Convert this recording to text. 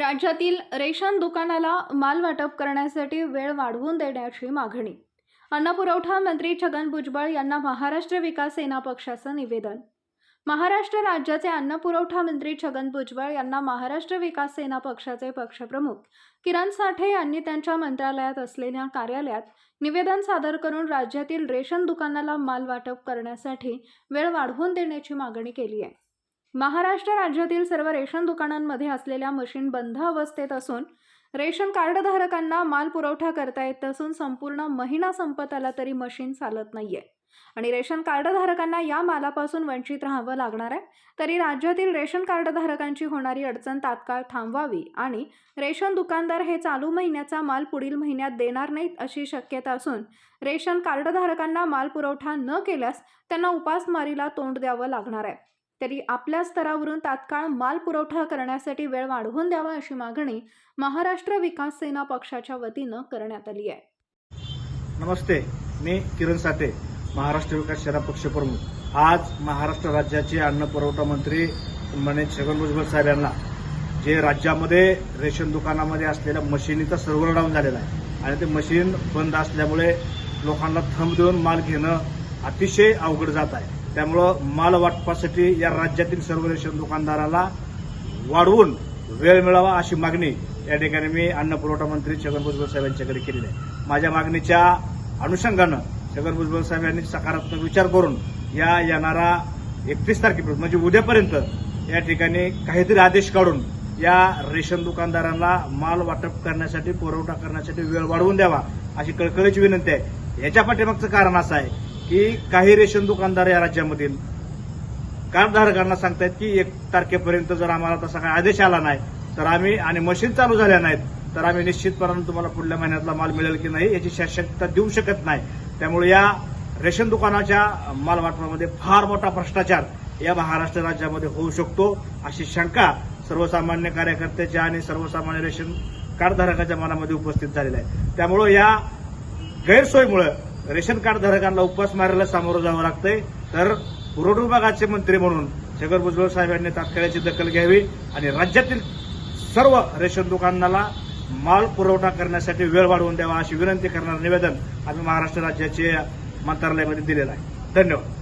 राज्यातील रेशन दुकानाला माल वाटप करण्यासाठी वेळ वाढवून देण्याची मागणी. अन्नपुरवठा मंत्री छगन भुजबळ यांना महाराष्ट्र विकास सेना पक्षाचं निवेदन. महाराष्ट्र राज्याचे अन्नपुरवठा मंत्री छगन भुजबळ यांना महाराष्ट्र विकास सेना पक्षाचे पक्षप्रमुख किरण साठे यांनी त्यांच्या मंत्रालयात असलेल्या कार्यालयात निवेदन सादर करून राज्यातील रेशन दुकानाला माल वाटप करण्यासाठी वेळ वाढवून देण्याची मागणी केली आहे. महाराष्ट्र राज्यातील सर्व रेशन दुकानांमध्ये असलेल्या मशीन बंद अवस्थेत असून रेशन कार्डधारकांना माल पुरवठा करता येत असून संपूर्ण महिना संपत आला तरी मशीन चालत नाहीये. आणि रेशन कार्डधारकांना या मालापासून वंचित राहावं लागणार आहे? तरी राज्यातील रेशन कार्डधारकांची होणारी अडचण तात्काळ थांबवावी आणि रेशन दुकानदार हे चालू महिन्याचा माल पुढील महिन्यात देणार नाहीत अशी शक्यता असून रेशन कार्डधारकांना माल पुरवठा न केल्यास त्यांना उपासमारीला तोंड द्यावं लागणार आहे. तरी आपल्या स्तरावरून तात्काळ माल पुरवठा करण्यासाठी वेळ वाढवून द्यावा अशी मागणी महाराष्ट्र विकास सेना पक्षाच्या वतीनं करण्यात आली आहे. नमस्ते मी किरण साठे महाराष्ट्र विकास सेना पक्षप्रमुख आज महाराष्ट्र राज्याचे अन्न पुरवठा मंत्री माने छगन भुजबळ साहेब यांना जे राज्यामध्ये रेशन दुकानामध्ये असलेल्या मशिनीचा सर्व्हर डाऊन झालेला आहे आणि ते मशीन बंद असल्यामुळे लोकांना थंब देऊन माल घेणं अतिशय अवघड जात आहे. त्यामुळं माल वाटपासाठी या राज्यातील सर्व रेशन दुकानदाराला वाढवून वेळ मिळावा अशी मागणी या ठिकाणी मी अन्न पुरवठा मंत्री छगन भुजबळ साहेब यांच्याकडे केलेली आहे. माझ्या मागणीच्या अनुषंगानं छगन भुजबळ साहेब यांनी सकारात्मक विचार करून या येणारा एकतीस तारखेपर्यंत म्हणजे उद्यापर्यंत या ठिकाणी काहीतरी आदेश काढून या रेशन दुकानदारांना माल वाटप करण्यासाठी पुरवठा करण्यासाठी वेळ वाढवून द्यावा अशी कळकळीची विनंती आहे. याच्या पाठीमागचं कारण असं आहे की काही रेशन दुकानदार या राज्यामधील कार्डधारकांना सांगतायत की एक तारखेपर्यंत जर आम्हाला तसा काही आदेश आला नाही तर आम्ही आणि मशीन चालू झाल्या नाहीत तर आम्ही निश्चितपणानं तुम्हाला पुढल्या महिन्यातला माल मिळेल की नाही याची शाश्वतता देऊ शकत नाही. त्यामुळे या रेशन दुकानाच्या माल वाटपामध्ये फार मोठा भ्रष्टाचार या महाराष्ट्र राज्यामध्ये होऊ शकतो अशी शंका सर्वसामान्य कार्यकर्त्याच्या आणि सर्वसामान्य रेशन कार्डधारकाच्या मनामध्ये उपस्थित झालेली आहे. त्यामुळं या गैरसोयीमुळे रेशन कार्ड धारकांना उपवास मारायला सामोरं जावं लागतंय. तर पुरवठा विभागाचे मंत्री म्हणून छगन भुजबळ साहेब यांनी दखल घ्यावी आणि राज्यातील सर्व रेशन दुकानाला माल पुरवठा करण्यासाठी वेळ वाढवून द्यावा अशी विनंती करणारं निवेदन आम्ही महाराष्ट्र राज्याचे मंत्रालयामध्ये दिलेलं आहे. धन्यवाद.